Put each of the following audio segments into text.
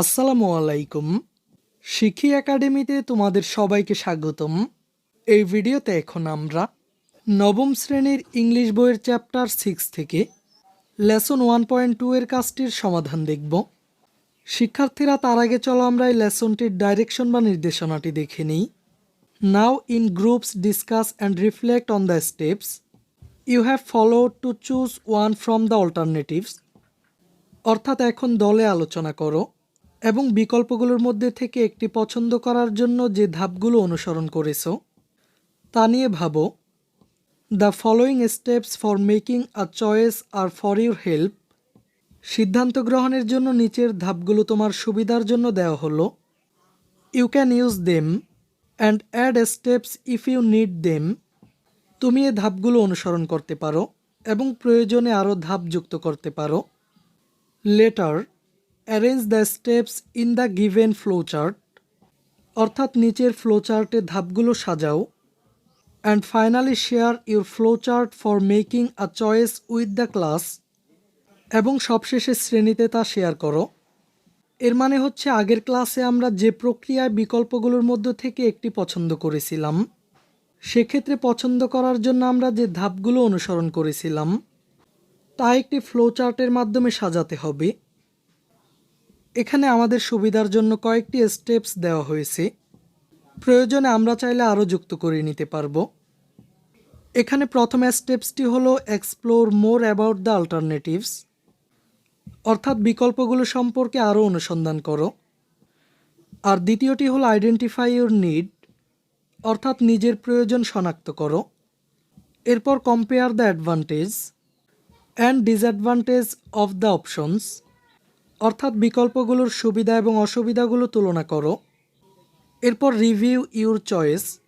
আসসালামু আলাইকুম। শিখি একাডেমিতে তোমাদের সবাইকে স্বাগতম। এই ভিডিওতে এখন আমরা নবম শ্রেণির ইংলিশ বইয়ের চ্যাপ্টার সিক্স থেকে লেসন ওয়ান পয়েন্ট টু এর কাজটির সমাধান দেখব। শিক্ষার্থীরা তার আগে চলো আমরা এই লেসনটির ডাইরেকশন বা নির্দেশনাটি দেখে নিই। Now in groups discuss and reflect on the steps you have followed to choose one from the alternatives অর্থাৎ এখন দলে আলোচনা করো। এবং বিকল্পগুলোর মধ্যে থেকে একটি পছন্দ করার জন্য যে ধাপগুলো অনুসরণ করেছ, তা নিয়ে ভাবো। The following steps for making a choice are for your help সিদ্ধান্ত গ্রহণের জন্য নিচের ধাপগুলো তোমার সুবিধার জন্য দেওয়া হলো। You can use them and add steps if you need them তুমি এ ধাপগুলো অনুসরণ করতে পারো এবং প্রয়োজনে আরও ধাপ যুক্ত করতে পারো। Later arrange the steps in the given flowchart অর্থাৎ নিচের ফ্লোচার্টে ধাপগুলো সাজাও and finally share your flowchart for making a choice with the class এবং সবশেষে শ্রেণীতে তা শেয়ার করো। এর মানে হচ্ছে আগের ক্লাসে আমরা যে প্রক্রিয়ায় বিকল্পগুলোর মধ্য থেকে একটি পছন্দ করেছিলাম, সেক্ষেত্রে পছন্দ করার জন্য আমরা যে ধাপগুলো অনুসরণ করেছিলাম, তা একটি ফ্লোচার্টের মাধ্যমে সাজাতে হবে। এখানে আমাদের সুবিধার জন্য কয়েকটি স্টেপস দেওয়া হয়েছে। প্রয়োজনে আমরা চাইলে আরও যুক্ত করে নিতে পারব। এখানে প্রথম স্টেপসটি হলো explore more about the alternatives অর্থাৎ বিকল্পগুলো সম্পর্কে আরও অনুসন্ধান করো। আর দ্বিতীয়টি হলো আইডেন্টিফাই ইউর নিড অর্থাৎ নিজের প্রয়োজন শনাক্ত করো। এরপর compare the advantage and disadvantage of the options অর্থাৎ বিকল্পগুলোর সুবিধা এবং অসুবিধাগুলো তুলনা করো। এরপর রিভিউ ইউর চয়েস,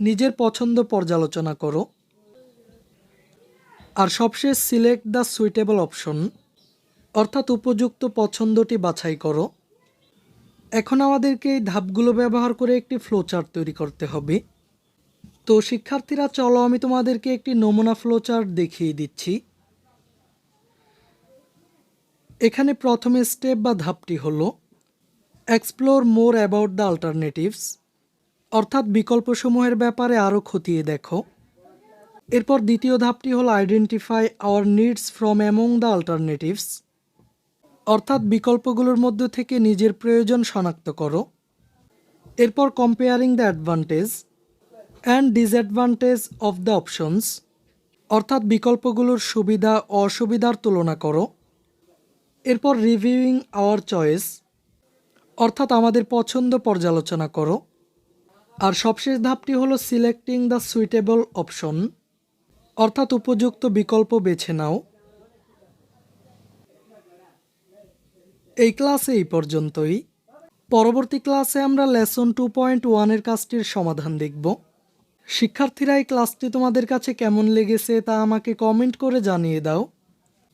নিজের পছন্দ পর্যালোচনা করো। আর সবশেষ সিলেক্ট দ্য সুইটেবল অপশন, অর্থাৎ উপযুক্ত পছন্দটি বাছাই করো। এখন আমাদেরকে এই ধাপগুলো ব্যবহার করে একটি ফ্লোচার্ট তৈরি করতে হবে। তো শিক্ষার্থীরা, চলো আমি তোমাদেরকে একটি নমুনা ফ্লোচার্ট দেখিয়ে দিচ্ছি। এখানে প্রথম স্টেপ বা ধাপটি হল explore more about the alternatives অর্থাৎ বিকল্পসমূহের ব্যাপারে আরও খতিয়ে দেখো। এরপর দ্বিতীয় ধাপটি হল identify our needs from among the alternatives অর্থাৎ বিকল্পগুলোর মধ্য থেকে নিজের প্রয়োজন শনাক্ত করো। এরপর comparing the advantage and disadvantage of the options অর্থাৎ বিকল্পগুলোর সুবিধা অসুবিধার তুলনা করো। এরপর রিভিউইং আওয়ার চয়েস অর্থাৎ আমাদের পছন্দ পর্যালোচনা করো। আর সবশেষ ধাপটি হলো সিলেক্টিং দ্য সুইটেবল অপশন অর্থাৎ উপযুক্ত বিকল্প বেছে নাও। এই ক্লাসে এই পর্যন্তই। পরবর্তী ক্লাসে আমরা লেসন টু পয়েন্ট ওয়ানের কাজটির সমাধান দেখব। শিক্ষার্থীরা এই ক্লাসটি তোমাদের কাছে কেমন লেগেছে তা আমাকে কমেন্ট করে জানিয়ে দাও।